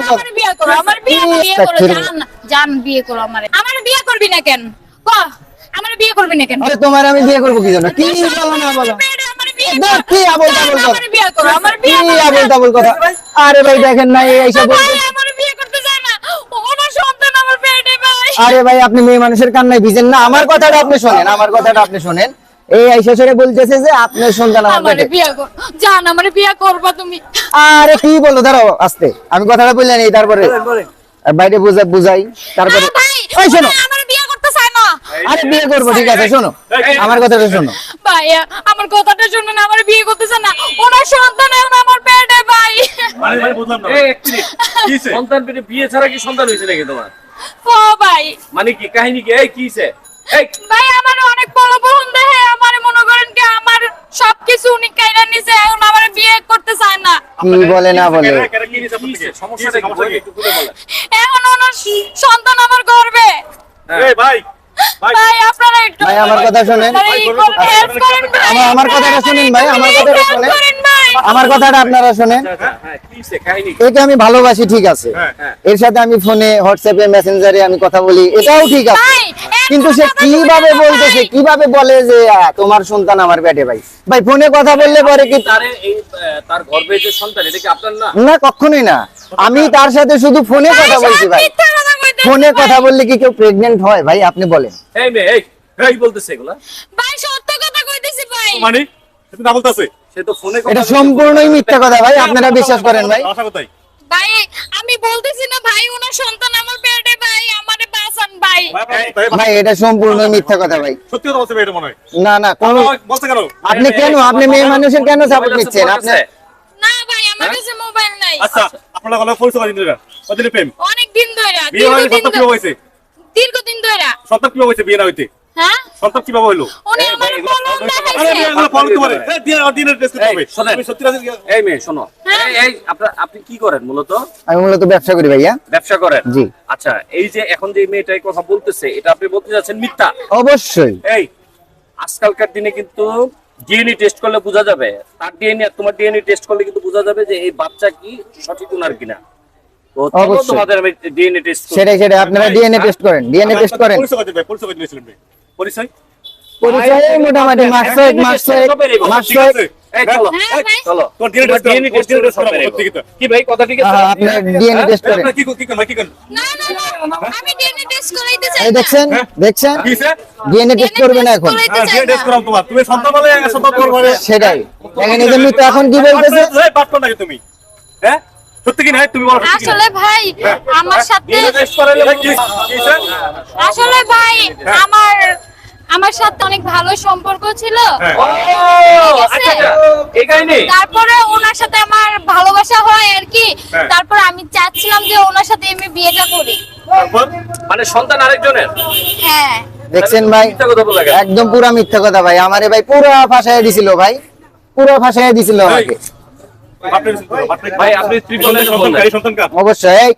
আবল তাবল আমার বিয়ে করো আমার বিয়ে বিয়ে করো জান জান বিয়ে করো আমারে। আমার বিয়ে করবি না কেন? ক? আমার বিয়ে করবি না কেন? আরে তোমার আমি বিয়ে করব কি জন্য? কি বলো না বলো। কি আবল তাবল কথা কি আবল তাবল কথা? আরে ভাই দেখেন না আরে ভাই আপনি মেয়ে মানুষের কান্নায় ভিজেন না। আমার কথাটা আপনি শোনেন আমার কথাটা আপনি শোনেন। এই আইসা সরে বলতেছে যে আপনার সন্তান আমারে পেটে বিয়ে কর। জান আমারে বিয়ে করবা তুমি। আরে কি বলো দাঁড়াও আস্তে। আমি কথাটা বললেন এই তারপরে। বাইরে বুঝা বুঝাই। তারপরে আরে শোনো। আমার বিয়ে করতে না। আরে বিয়ে করব ঠিক আছে শোনো। আমার কথাটা শোনো। আমার কথাটা শুনুন আমার বিয়ে করতে চায় না। ওনার সন্তান এখন আমার পেটে ভাই। মানে বুঝলাম না। এই, এক মিনিট। সন্তান পেটে বিয়ে ছাড়া কি সন্তান হয়েছে নাকি তোমার? ও ভাই। মানে কি কাহিনী কি? এই কি এই। ভাই কি বলে না বলে। এখন ওনার সন্তান আমার গর্বে। ভাই ভাই। ভাই আপনারা একটু ভাই, আমার কথা শোনেন। আমার কথাটা শুনেন ভাই আমার কথাটা শোনেন। আমার কথাটা আপনারা শুনেন। আচ্ছা, আচ্ছা, হ্যাঁ? একে আমি ভালোবাসি ঠিক আছে। হ্যাঁ, হ্যাঁ। এর সাথে আমি ফোনে হোয়াটসঅ্যাপে মেসেঞ্জারে আমি কথা বলি। এটাও ঠিক আছে। কিন্তু সে কীভাবে না, বলতেছে কীভাবে বলে যে তোমার সন্তান আমার পেটে ভাই? ভাই ফোনে কথা বললে পরে কি তারে এই তার গর্ভে যে সন্তান এটা কি আপনার না? না কখনোই না। আমি তার সাথে শুধু ফোনে কথা বলছি ভাই। ফোনে কথা বললে কি কেউ প্রেগনেন্ট হয়? ভাই আপনি বলেন। এই মেয়ে এই বলতেছে এগুলা। ভাই সত্য কথা কইতেছি ভাই। মানে? না বলতাছে সে তো ফোনে এটা সম্পূর্ণই মিথ্যা কথা ভাই আপনারা বিশ্বাস করেন ভাই। আশা কোথায় ভাই আমি বলতেছি না ভাই ওনার সন্তান আমার পেটে ভাই আমারে বাঁচান ভাই। ভাই, এটা সম্পূর্ণ মিথ্যা কথা ভাই। সত্যি কথা বলছে এটা মনে হয়। না না কোন বলছে কেন? আপনি কেন আপনি মেয়ে মানুষের কেন সাপোর্ট নিচ্ছেন? আপনি না ভাই আমার কাছে মোবাইল নাই। আচ্ছা আপনারা গলা পরিচয় দিন দিলেন কতদিন প্রেম? অনেক দিন ধরে বিয়ে হয় কীভাবে ধরে। হয়েছে? দীর্ঘদিন ধরে। সন্তান কীভাবে হয়েছে বিয়ে না হইতে? হ্যাঁ? সন্তান কীভাবে করতে এই, হবে শোনেন। তুমি সত্যি রাজি এই মেয়ে শোনো। হ্যাঁ। এই আপনি কি করেন মূলত? আমি মূলত ব্যবসা করি ভাইয়া। ব্যবসা করেন? জি। আচ্ছা এই যে এখন যে মেয়েটা এই কথা বলতেছে এটা আপনি বলতে যাচ্ছেন মিথ্যা? অবশ্যই। এই আজকালকার দিনে কিন্তু ডিএনএ টেস্ট করলে বোঝা যাবে। তার ডিএনএ আর তোমার ডিএনএ টেস্ট করলে কিন্তু বোঝা যাবে যে এই বাচ্চা কি সঠিক উনার কিনা। তোমাদের আমি ডিএনএ টেস্ট সেটাই সেটাই। আপনারা ডিএনএ টেস্ট করেন। ডিএনএ টেস্ট করেন। পরিচয়? পরিচয় মোটামুটি চলো। হ্যাঁ ভাই। চলো। তোর DNA test ডিএনএ করাবো, টেস্ট DNA test করে করাবো, ঠিক আছে। কি ভাই কথা ঠিক আছে? হ্যাঁ, ডিএনএ টেস্ট করেন। কি কি কি করেন? না না না আমি ডিএনএ টেস্ট করাইতে চাই এই দেখছেন দেখছেন? ডিএনএ টেস্ট করবে না এখন। হ্যাঁ ডিএনএ টেস্ট তোমার। তুমি সন্তান বলে সন্তান সেটাই। কি বলতেছে? এই বাট নাকি তুমি? হ্যাঁ? সত্যি কি না? তুমি বলো? আসলে ভাই আমার সাথে টেস্ট কি? আসলে ভাই আমার আমার সাথে অনেক ভালো সম্পর্ক ছিল। হ্যাঁ। আচ্ছা আচ্ছা তারপরে ওনার সাথে আমার ভালোবাসা হয় আর কি। হ্যাঁ। তারপর আমি চাচ্ছিলাম যে ওনার সাথে আমি বিয়েটা করি। মানে সন্তান আরেকজনের? হ্যাঁ। দেখছেন ভাই। একদম পুরা মিথ্যা কথা ভাই। আমারে ভাই পুরা ফাঁসাইয়া দিছিল ভাই। পুরা ফাঁসাইয়া দিছিল আমাকে। ভাই আপনি অবশ্যই